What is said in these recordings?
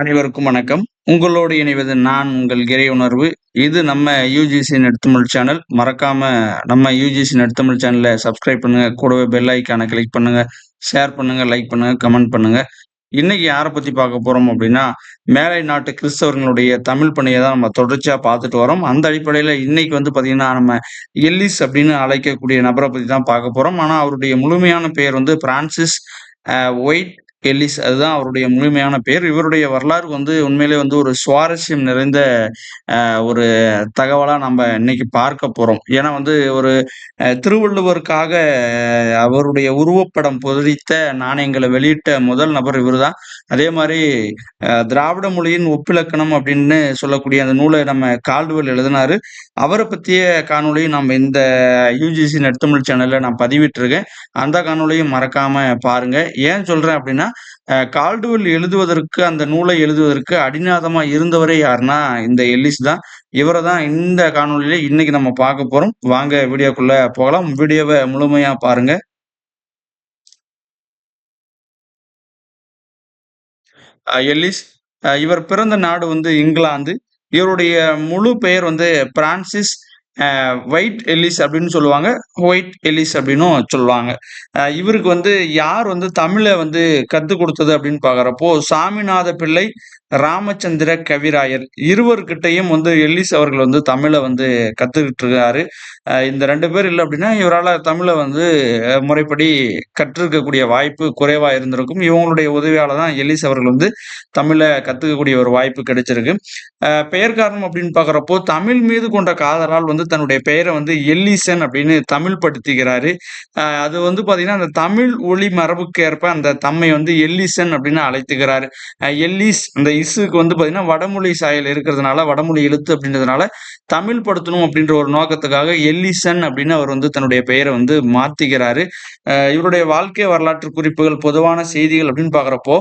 அனைவருக்கும் வணக்கம். உங்களோடு இணைவது நான் உங்கள் இறை உணர்வு. இது நம்ம யூஜிசி நெடுத்தமிழ் சேனல். மறக்காம நம்ம யுஜிசி நெடுத்தமிழ் சேனலை சப்ஸ்கிரைப் பண்ணுங்க. கூடவே பெல் ஐகான கிளிக் பண்ணுங்க. ஷேர் பண்ணுங்க, லைக் பண்ணுங்க, கமெண்ட் பண்ணுங்க. இன்னைக்கு யாரை பத்தி பார்க்க போறோம் அப்படின்னா மேலை நாட்டு கிறிஸ்தவர்களுடைய தமிழ் பணியை தான் நம்ம தொடர்ச்சியா பார்த்துட்டு வரோம். அந்த அடிப்படையில இன்னைக்கு வந்து பாத்தீங்கன்னா நம்ம எல்லிஸ் அப்படின்னு அழைக்கக்கூடிய நபரை பத்தி தான் பார்க்க போறோம். ஆனா அவருடைய முழுமையான பெயர் வந்து பிரான்சிஸ் ஒயிட் எல்லிஸ் அதுதான் அவருடைய முழுமையான பேர். இவருடைய வரலாறு வந்து உண்மையிலே வந்து ஒரு சுவாரஸ்யம் நிறைந்த ஒரு தகவலாக நம்ம இன்னைக்கு பார்க்க போகிறோம் ஏன்னா வந்து ஒரு திருவள்ளுவருக்காக அவருடைய உருவப்படம் பொறித்த நாணயங்களை வெளியிட்ட முதல் நபர் இவருதான். அதே மாதிரி திராவிட மொழியின் ஒப்பிலக்கணம் அப்படின்னு சொல்லக்கூடிய அந்த நூலை நம்ம கால்டுவெல் எழுதினாரு. அவரை பற்றிய காணொலியும் நம்ம இந்த யுஜிசி நெடுந்தமிழ் சேனலில் நான் பதிவிட்டிருக்கேன். அந்த காணொலியும் மறக்காமல் பாருங்கள் ஏன் சொல்கிறேன் அப்படின்னா கால்டுவெல் எழுதுவதற்கு அந்த நூலை எழுதுவதற்கு அடிநாதமா இருந்தவரே யாருன்னா, இந்த எல்லிஸ் தான். இவரை தான் இந்த காணொளியில இன்னைக்கு நம்ம பார்க்க போறோம். வாங்க வீடியோக்குள்ள போகலாம். வீடியோவை முழுமையா பாருங்க. எல்லிஸ் இவர் பிறந்த நாடு வந்து இங்கிலாந்து. இவருடைய முழு பெயர் வந்து பிரான்சிஸ் ஒயிட் எல்லிஸ் அப்படின்னு சொல்லுவாங்க. ஒயிட் எல்லிஸ் அப்படின்னும் சொல்லுவாங்க. இவருக்கு வந்து யார் வந்து தமிழை வந்து கற்றுக் கொடுத்தது அப்படின்னு பார்க்குறப்போ சாமிநாத பிள்ளை, ராமச்சந்திர கவிராயர் இருவர்கிட்டயும் வந்து எல்லிஸ் அவர்கள் வந்து தமிழை வந்து கத்துக்கிட்டு இருக்காரு. இந்த ரெண்டு பேர் இல்லை அப்படின்னா, இவரால் தமிழை வந்து முறைப்படி கற்றிருக்கக்கூடிய வாய்ப்பு குறைவாக இருந்திருக்கும். இவங்களுடைய உதவியால் தான் எல்லிஸ் அவர்கள் வந்து தமிழை கற்றுக்கக்கூடிய ஒரு வாய்ப்பு கிடைச்சிருக்கு. பெயர் காரணம் அப்படின்னு பார்க்குறப்போ தமிழ் மீது கொண்ட காதலால் வந்து தன்னுடைய பெயரை வந்து எல்லிசன் அப்படின்னு தமிழ் படுத்திக்கிறாரு. அது வந்து பார்த்தீங்கன்னா, அந்த தமிழ் ஒளி மரபுக்கு ஏற்ப அந்த தம்மை வந்து எல்லிசன் அப்படின்னு அழைத்துக்கிறாரு. எல்லிஸ் அந்த இசுக்கு வந்து பார்த்தீங்கன்னா, வடமொழி சாயல் இருக்கிறதுனால, வடமொழி எழுத்து அப்படின்றதுனால, தமிழ் படுத்தணும் அப்படின்ற ஒரு நோக்கத்துக்காக எல்லிசன் அப்படின்னு அவர் வந்து தன்னுடைய பெயரை வந்து மாத்திக்கிறாரு. இவருடைய வாழ்க்கை வரலாற்று குறிப்புகள், பொதுவான செய்திகள் அப்படின்னு பார்க்குறப்போ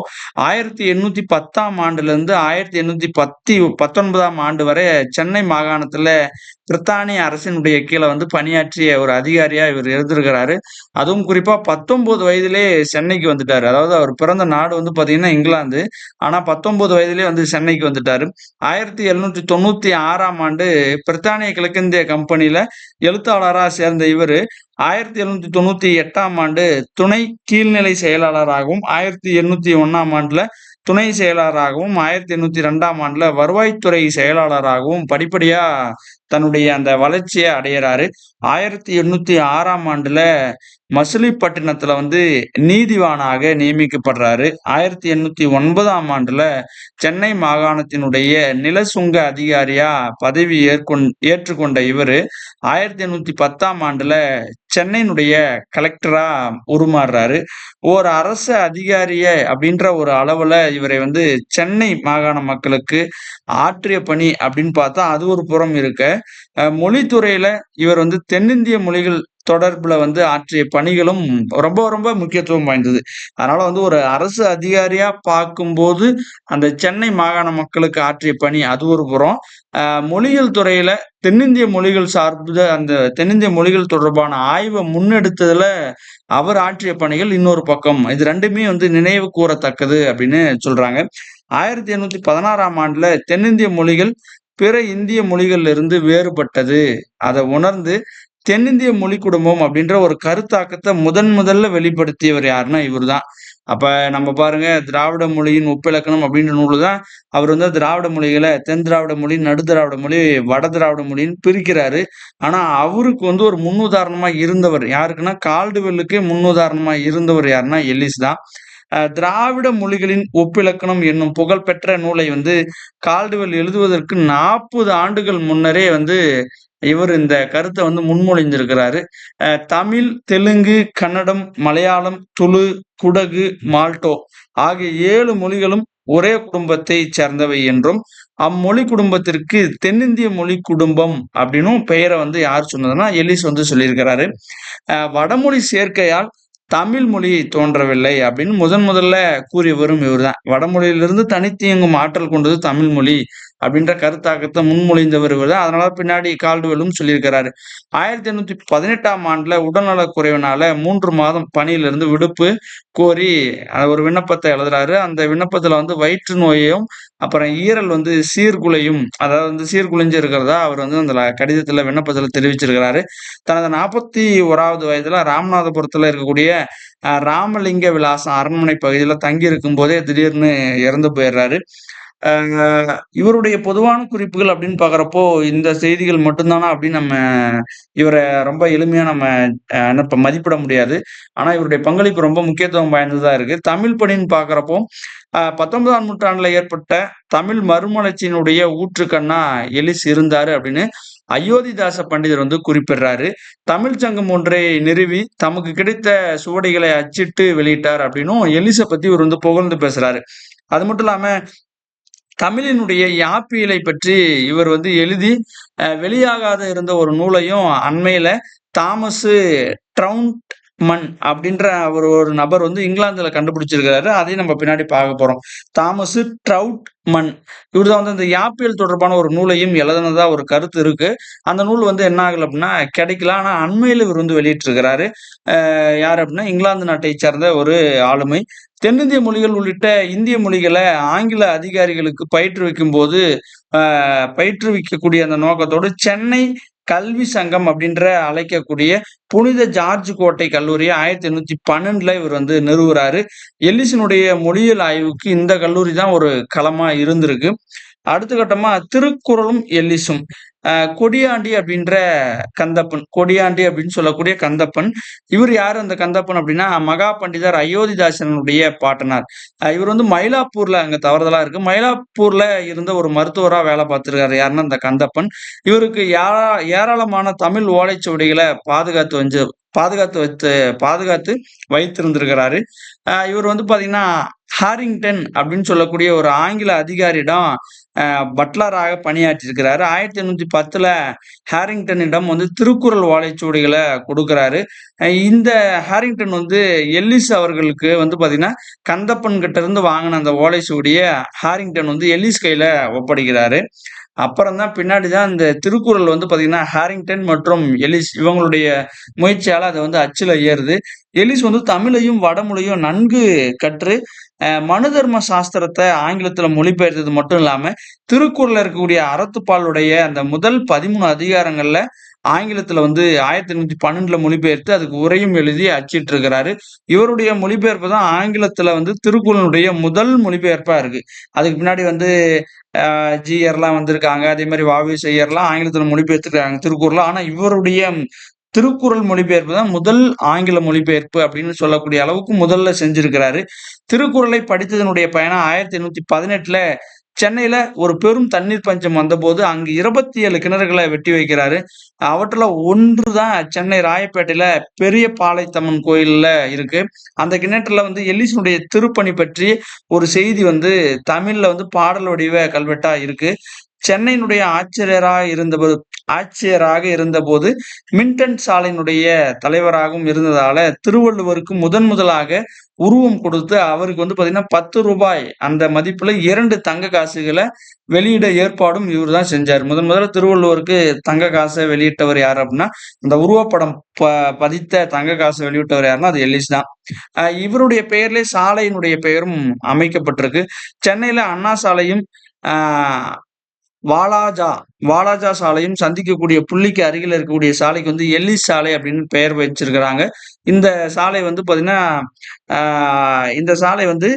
ஆயிரத்தி எண்ணூற்றி பத்தாம் ஆண்டுலேருந்து 1810 19ஆம் ஆண்டு வரை சென்னை மாகாணத்தில் பிரித்தானிய அரசினுடைய கீழ வந்து பணியாற்றிய ஒரு அதிகாரியா இவர் இருந்திருக்கிறாரு. அதுவும் குறிப்பா 19 வயதிலே சென்னைக்கு வந்துட்டாரு. அதாவது அவர் பிறந்த நாடு வந்து பாத்தீங்கன்னா இங்கிலாந்து. ஆனா 19 வயதிலே வந்து சென்னைக்கு வந்துட்டாரு. 1796ஆம் ஆண்டு பிரித்தானிய கிழக்கிந்திய கம்பெனியில எழுத்தாளரா சேர்ந்த இவரு, 1798ஆம் ஆண்டு துணை கீழ்நிலை செயலாளராகவும், 1801ஆம் ஆண்டுல துணை செயலாளராகவும், 1802ஆம் ஆண்டுல வருவாய்த்துறை செயலாளராகவும் படிப்படியா தன்னுடைய அந்த வளர்ச்சியை அடையிறாரு ஆயிரத்தி எண்ணூத்தி ஆறாம் ஆண்டுல மசிலிப்பட்டினத்துல வந்து நீதிவானாக நியமிக்கப்படுறாரு. 1809ஆம் ஆண்டுல சென்னை மாகாணத்தினுடைய நிலசுங்க அதிகாரியா பதவி ஏற்கொண் ஏற்றுக்கொண்ட இவரு, 1810ஆம் ஆண்டுல சென்னையினுடைய கலெக்டரா உருமாறுறாரு. ஒரு அரசு அதிகாரிய அப்படின்ற ஒரு அளவுல இவரை வந்து சென்னை மாகாண மக்களுக்கு ஆற்றிய பணி அப்படின்னு பார்த்தா, அது ஒரு புறம் இருக்க, மொழித்துறையில இவர் வந்து தென்னிந்திய மொழிகள் தொடர்புல வந்து ஆற்றிய பணிகளும் ரொம்ப ரொம்ப முக்கியத்துவம் வாய்ந்தது. அதனால வந்து ஒரு அரசு அதிகாரியா பார்க்கும்போது, அந்த சென்னை மாகாண மக்களுக்கு ஆற்றிய பணி அது ஒரு புறம். மொழிகள் துறையில தென்னிந்திய மொழிகள் சார்ந்த அந்த தென்னிந்திய மொழிகள் தொடர்பான ஆய்வை முன்னெடுத்ததுல அவர் ஆற்றிய பணிகள் இன்னொரு பக்கம். இது ரெண்டுமே வந்து நினைவு கூறத்தக்கது அப்படின்னு சொல்றாங்க. 1816ஆம் ஆண்டுல தென்னிந்திய மொழிகள் பிற இந்திய மொழிகள்ல இருந்து வேறுபட்டது. அதை உணர்ந்து தென்னிந்திய மொழி குடும்பம் அப்படின்ற ஒரு கருத்தாக்கத்தை முதன் முதல்ல வெளிப்படுத்தியவர் யாருன்னா இவருதான். அப்ப நம்ம பாருங்க திராவிட மொழியின் ஒப்பிலக்கணம் அப்படின்ற நூல் தான் அவர் வந்து திராவிட மொழிகளை தென் திராவிட மொழி, நடு திராவிட மொழி, வட திராவிட மொழின்னு பிரிக்கிறாரு. ஆனா அவருக்கு வந்து ஒரு முன்னுதாரணமா இருந்தவர் யாருக்குன்னா, கால்டுவெல்லுக்கே முன்னுதாரணமா இருந்தவர் யாருன்னா எல்லிஸ் தான். திராவிட மொழிகளின் ஒப்பிலக்கணம் என்னும் புகழ்பெற்ற நூலை வந்து கால்டுவெல் எழுதுவதற்கு 40 ஆண்டுகள் முன்னரே வந்து இவர் இந்த கருத்தை வந்து முன்மொழிஞ்சிருக்கிறாரு தமிழ், தெலுங்கு, கன்னடம், மலையாளம், துளு, குடகு, மால்டோ ஆகிய ஏழு மொழிகளும் ஒரே குடும்பத்தைச் சேர்ந்தவை என்றும், அம்மொழி குடும்பத்திற்கு தென்னிந்திய மொழி குடும்பம் அப்படின்னும் பெயரை வந்து யார் சொன்னதுன்னா, எலிஸ் வந்து சொல்லியிருக்கிறாரு. வடமொழி சேர்க்கையால் தமிழ் மொழி தோன்றவில்லை அப்படின்னு முதன் முதல்ல கூறியவரும் இவர்தான். வடமொழியிலிருந்து தனித்து இயங்கும் ஆற்றல் கொண்டது தமிழ் மொழி அப்படின்ற கருத்தாக்கத்தை முன்மொழிந்தவர் தான். அதனால பின்னாடி கால்டுவெலும் சொல்லியிருக்கிறாரு. ஆயிரத்தி எண்ணூத்தி பதினெட்டாம் ஆண்டுல உடல்நல குறைவினால மூன்று மாதம் பணியிலிருந்து விடுப்பு கோரி ஒரு விண்ணப்பத்தை எழுதுறாரு. அந்த விண்ணப்பத்துல வந்து வயிற்று நோயையும் அப்புறம் ஈரல் வந்து சீர்குலையும் அதாவது வந்து சீர்குலைஞ்சு இருக்கிறதா அவர் வந்து அந்த கடிதத்துல விண்ணப்பத்துல தெரிவிச்சிருக்கிறாரு. தனது நாற்பத்தி ஓராவது வயதுல ராமநாதபுரத்துல இருக்கக்கூடிய ராமலிங்க விலாசம் அரண்மனை பகுதியில தங்கி இருக்கும் போதே திடீர்னு இறந்து போயிடுறாரு. இவருடைய பொதுவான குறிப்புகள் அப்படின்னு பார்க்குறப்போ இந்த செய்திகள் மட்டும்தானா அப்படின்னு நம்ம இவரை ரொம்ப எளிமையா நம்ம அஹ், என்ன மதிப்பிட முடியாது. ஆனா இவருடைய பங்களிப்பு ரொம்ப முக்கியத்துவம் வாய்ந்ததாக இருக்கு. தமிழ் பணின்னு பார்க்குறப்போ பத்தொன்பதாம் நூற்றாண்டில் ஏற்பட்ட தமிழ் மறுமலர்ச்சியினுடைய ஊற்றுக்கண்ணா எலிஸ் இருந்தாரு அப்படின்னு அயோத்திதாச பண்டிதர் வந்து குறிப்பிடுறாரு. தமிழ் சங்கம் ஒன்றை நிறுவி தமக்கு கிடைத்த சுவடிகளை அச்சிட்டு வெளியிட்டார் அப்படின்னும் எலிசை பத்தி இவர் வந்து புகழ்ந்து பேசுறாரு. அது மட்டும் இல்லாம தமிழினுடைய யாப்பியலை பற்றி இவர் வந்து எழுதி வெளியாகாத இருந்த ஒரு நூலையும் அண்மையில தாமஸு ட்ரவுண்ட் மண் அப்படின்ற அவர் ஒரு நபர் வந்து இங்கிலாந்துல கண்டுபிடிச்சிருக்கிறாரு. அதையும் நம்ம பின்னாடி பார்க்க போறோம். தாமஸ் ட்ரவுட் மண் இவர் தான் வந்து இந்த யாப்பியல் தொடர்பான ஒரு நூலையும் எழுதுனதா ஒரு கருத்து இருக்கு. அந்த நூல் வந்து என்ன ஆகல அப்படின்னா கிடைக்கல. ஆனா அண்மையில் இவர் வந்து வெளியிட்டிருக்கிறாரு. யார் அப்படின்னா இங்கிலாந்து நாட்டை சேர்ந்த ஒரு ஆளுமை. தென்னிந்திய மொழிகள் உள்ளிட்ட இந்திய மொழிகளை ஆங்கில அதிகாரிகளுக்கு பயிற்றுவிக்கும் போது ஆஹ் பயிற்றுவிக்கக்கூடிய அந்த நோக்கத்தோடு சென்னை கல்வி சங்கம் அப்படின்ற அழைக்கக்கூடிய புனித ஜார்ஜ் கோட்டை கல்லூரியை ஆயிரத்தி எண்ணூத்தி பன்னெண்டுல இவர் வந்து நிறுவுறாரு. எல்லிசனுடைய மொழியியல் ஆய்வுக்கு இந்த கல்லூரி தான் ஒரு களமா இருந்திருக்கு. அடுத்த கட்டமா திருக்குறளும் எல்லிசும். கொடியாண்டி அப்படின்ற கந்தப்பன் கொடியாண்டி அப்படின்னு சொல்லக்கூடிய கந்தப்பன். இவர் யார் அந்த கந்தப்பன் அப்படின்னா மகா பண்டிதர் அயோத்திதாசனுடைய பாட்டனார். இவர் வந்து மயிலாப்பூர்ல அங்க தவறுதலா இருக்கு. மயிலாப்பூர்ல இருந்த ஒரு மருத்துவரா வேலை பார்த்திருக்காரு யாருன்னா அந்த கந்தப்பன். இவருக்கு யாரா ஏராளமான தமிழ் ஓலைச்சுவடிகளை பாதுகாத்து வந்து பாதுகாத்து வைத்து பாதுகாத்து வைத்திருந்திருக்கிறாரு. இவர் வந்து பாத்தீங்கன்னா ஹாரிங்டன் அப்படின்னு சொல்லக்கூடிய ஒரு ஆங்கில அதிகாரியிடம் பட்லராக பணியாற்றியிருக்கிறாரு. ஆயிரத்தி எண்ணூற்றி பத்தில் ஹாரிங்டனிடம் வந்து திருக்குறள் ஓலைச்சுவடிகளை கொடுக்குறாரு. இந்த ஹாரிங்டன் வந்து எல்லிஸ் அவர்களுக்கு வந்து பார்த்தீங்கன்னா கந்தப்பன் கிட்ட இருந்து வாங்கின அந்த ஓலைச்சூடியை ஹாரிங்டன் வந்து எல்லிஸ் கையில் ஒப்படைக்கிறாரு. அப்புறம் தான் பின்னாடி தான் இந்த திருக்குறள் வந்து பார்த்தீங்கன்னா ஹாரிங்டன் மற்றும் எலிஸ் இவங்களுடைய முயற்சியால் அதை வந்து அச்சில் ஏறுது. எலிஸ் வந்து தமிழையும் வடமொழியும் நன்கு கற்று மனுதர்ம சாஸ்திரத்தை ஆங்கிலத்துல மொழிபெயர்த்தது மட்டும் இல்லாம திருக்குறள்ல இருக்கக்கூடிய அறத்துப்பாலுடைய அந்த முதல் பதிமூணு அதிகாரங்கள்ல ஆங்கிலத்துல வந்து ஆயிரத்தி எண்ணூத்தி பன்னெண்டுல மொழிபெயர்த்து அதுக்கு உரையும் எழுதி அச்சிட்டு இருக்கிறாரு இவருடைய மொழிபெயர்ப்பு தான் ஆங்கிலத்துல வந்து திருக்குறளுடைய முதல் மொழிபெயர்ப்பா இருக்கு. அதுக்கு பின்னாடி வந்து ஆஹ் ஜிஆர்லாம் வந்திருக்காங்க. அதே மாதிரி வாவி செய்யர்லாம் ஆங்கிலத்துல மொழிபெயர்த்துருக்காங்க திருக்குறள் ஆனா இவருடைய திருக்குறள் மொழிபெயர்ப்பு தான் முதல் ஆங்கில மொழிபெயர்ப்பு அப்படின்னு சொல்லக்கூடிய அளவுக்கு முதல்ல செஞ்சிருக்கிறாரு. திருக்குறளை படித்ததனுடைய பயணம் ஆயிரத்தி எண்ணூத்தி பதினெட்டுல சென்னையில ஒரு பெரும் தண்ணீர் பஞ்சம் வந்தபோது அங்கு இருபத்தி ஏழு கிணறுகளை வெட்டி வைக்கிறாரு. அவற்றுல ஒன்று தான் சென்னை ராயப்பேட்டையில பெரிய பாளையத்தம்மன் கோயில்ல இருக்கு. அந்த கிணற்றுல வந்து எல்லிசனுடைய திருப்பணி பற்றி ஒரு செய்தி வந்து தமிழ்ல வந்து பாடல் வடிவ கல்வெட்டா இருக்கு. சென்னையினுடைய ஆட்சியராக இருந்தபோது ஆட்சியராக இருந்தபோது மின்டன் சாலையினுடைய தலைவராகவும் இருந்ததால திருவள்ளுவருக்கு முதன் முதலாக உருவம் கொடுத்து அவருக்கு வந்து பார்த்தீங்கன்னா பத்து ரூபாய் அந்த மதிப்பில் இரண்டு தங்க காசுகளை வெளியிட ஏற்பாடும் இவர் தான் செஞ்சார். முதன் முதல்ல திருவள்ளுவருக்கு தங்க காசை வெளியிட்டவர் யார் அப்படின்னா இந்த உருவப்படம் ப பதித்த தங்க காசை வெளியிட்டவர் யாருன்னா அது எல்லிஸ் தான். இவருடைய பெயர்லேயே சாலையினுடைய பெயரும் அமைக்கப்பட்டிருக்கு. சென்னையில அண்ணா சாலையும் ஆஹ் வாலாஜா வாலாஜா சாலையும் சந்திக்கக்கூடிய புள்ளிக்கு அருகில் இருக்கக்கூடிய சாலைக்கு வந்து எல்லிஸ் சாலை அப்படின்னு பெயர் வச்சிருக்கிறாங்க. இந்த சாலை வந்து பாத்தீங்கன்னா ஆஹ் இந்த சாலை வந்து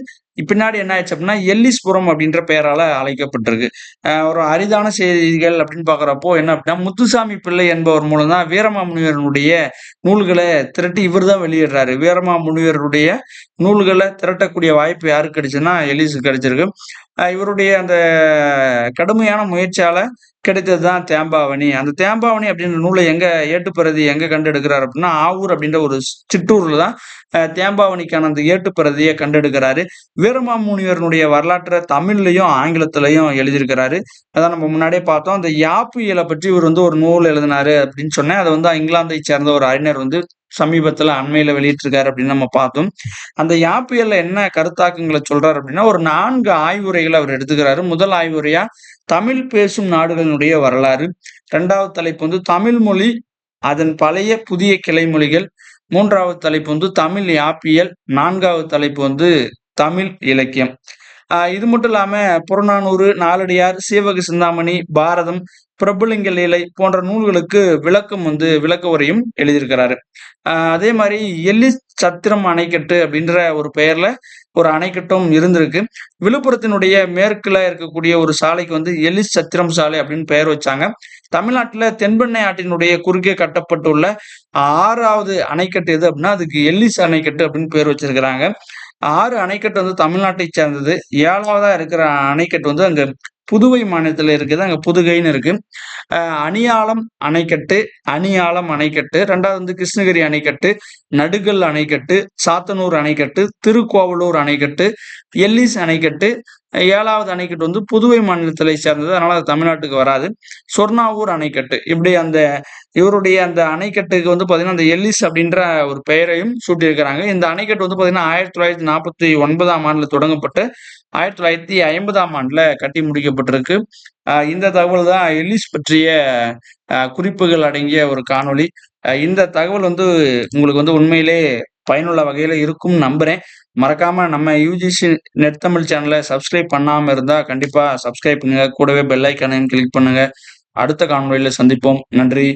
பின்னாடி என்ன ஆயிடுச்சு அப்படின்னா எல்லிஸ்புரம் அப்படின்ற பெயரால அழைக்கப்பட்டிருக்கு. ஆஹ் ஒரு அரிதான செய்திகள் அப்படின்னு பாக்குறப்போ என்ன அப்படின்னா முத்துசாமி பிள்ளை என்பவர் மூலம் தான் வீரமாமுனிவரனுடைய நூல்களை திரட்டி இவர் தான் வெளியிடுறாரு. வீரமாமுனிவருடைய நூல்களை திரட்டக்கூடிய வாய்ப்பு யாருக்கு கிடைச்சுன்னா எலிஸுக்கு கிடைச்சிருக்கு. இவருடைய அந்த கடுமையான முயற்சியால கிடைத்தது தான் தேம்பாவணி. அந்த தேம்பாவணி அப்படின்ற நூலை எங்க ஏட்டுப்பிரதி எங்க கண்டெடுக்கிறார் அப்படின்னா ஆவூர் அப்படின்ற ஒரு சிற்றூர்ல தான் தேம்பாவணிக்கான அந்த ஏட்டுப்பிரதியை கண்டெடுக்கிறாரு. வீரமாமுனிவரனுடைய வரலாற்றை தமிழ்லையும் ஆங்கிலத்திலையும் எழுதியிருக்கிறாரு. அதான் நம்ம முன்னாடியே பார்த்தோம். அந்த யாப்பு இயலை பற்றி இவர் வந்து ஒரு நூல் எழுதினாரு அப்படின்னு சொன்னேன். அதை வந்து இங்கிலாந்தை சேர்ந்த ஒரு அறிஞர் வந்து சமீபத்துல அண்மையில வெளியிட்டிருக்காரு அப்படின்னு நம்ம பார்த்தோம். அந்த யாப்பியல்ல என்ன கருத்தாக்கங்களை சொல்றாரு அப்படின்னா, ஒரு நான்கு ஆய்வுரைகளை அவர் எடுத்துக்கிறாரு. முதல் ஆய்வுரையா தமிழ் பேசும் நாடுகளினுடைய வரலாறு. இரண்டாவது தலைப்பு வந்து தமிழ் மொழி, அதன் பழைய, புதிய கிளைமொழிகள். மூன்றாவது தலைப்பு வந்து தமிழ் யாப்பியல். நான்காவது தலைப்பு வந்து தமிழ் இலக்கியம். இது மட்டும் இல்லாம புறநானூறு, நாலடியார், சீவக சிந்தாமணி, பாரதம், பிரபுலிங்க லீலை போன்ற நூல்களுக்கு விளக்கம் வந்து விளக்க உரையும் எழுதியிருக்கிறாரு. அதே மாதிரி எல்லிஸ் சத்திரம் அணைக்கட்டு அப்படின்ற ஒரு பெயர்ல ஒரு அணைக்கட்டும் இருந்திருக்கு. விழுப்புரத்தினுடைய மேற்குல இருக்கக்கூடிய ஒரு சாலைக்கு வந்து எல்லிஸ் சத்திரம் சாலை அப்படின்னு பெயர் வச்சாங்க. தமிழ்நாட்டுல தென்பெண்ணை ஆற்றினுடைய குறுக்கே கட்டப்பட்டுள்ள ஆறாவது அணைக்கட்டு எது அப்படின்னா, அதுக்கு எல்லிஸ் அணைக்கட்டு அப்படின்னு பேர் வச்சிருக்கிறாங்க. ஆறு அணைக்கட்டு வந்து தமிழ்நாட்டை சேர்ந்தது. ஏழாவதா இருக்கிற அணைக்கட்டு வந்து அங்க புதுவை மாநிலத்தில் இருக்குது. அங்க புதுகைன்னு இருக்கு. அணியாலம் அணைக்கட்டு, அணியாலம் அணைக்கட்டு, ரெண்டாவது வந்து கிருஷ்ணகிரி அணைக்கட்டு, நடுகல் அணைக்கட்டு, சாத்தனூர் அணைக்கட்டு, திருக்கோவலூர் அணைக்கட்டு, எல்லிஸ் அணைக்கட்டு, ஏழாவது அணைக்கட்டு வந்து புதுவை மாநிலத்திலை சேர்ந்தது. அதனால அது தமிழ்நாட்டுக்கு வராது. சொர்ணாவூர் அணைக்கட்டு. இப்படி அந்த இவருடைய அந்த அணைக்கட்டுக்கு வந்து பார்த்தீங்கன்னா, அந்த எல்லிஸ் அப்படின்ற ஒரு பெயரையும் சூட்டியிருக்கிறாங்க. இந்த அணைக்கட்டு வந்து பார்த்தீங்கன்னா, 1949ஆம் ஆண்டுல தொடங்கப்பட்டு ஆயிரத்தி தொள்ளாயிரத்தி ஐம்பதாம் ஆண்டில் கட்டி முடிக்கப்பட்டிருக்கு. இந்த தகவல் தான் எல்லிஸ் பற்றிய குறிப்புகள் அடங்கிய ஒரு காணொளி. இந்த தகவல் வந்து உங்களுக்கு வந்து உண்மையிலே பயனுள்ள வகையில் இருக்கும்னு நம்புகிறேன் மறக்காம நம்ம யூஜிசி நெட் தமிழ் சேனலை சப்ஸ்கிரைப் பண்ணாம இருந்தா கண்டிப்பா சப்ஸ்கிரைப் பண்ணுங்க. கூடவே பெல் ஐகானையும் கிளிக் பண்ணுங்க. அடுத்த காணொலியில் சந்திப்போம். நன்றி.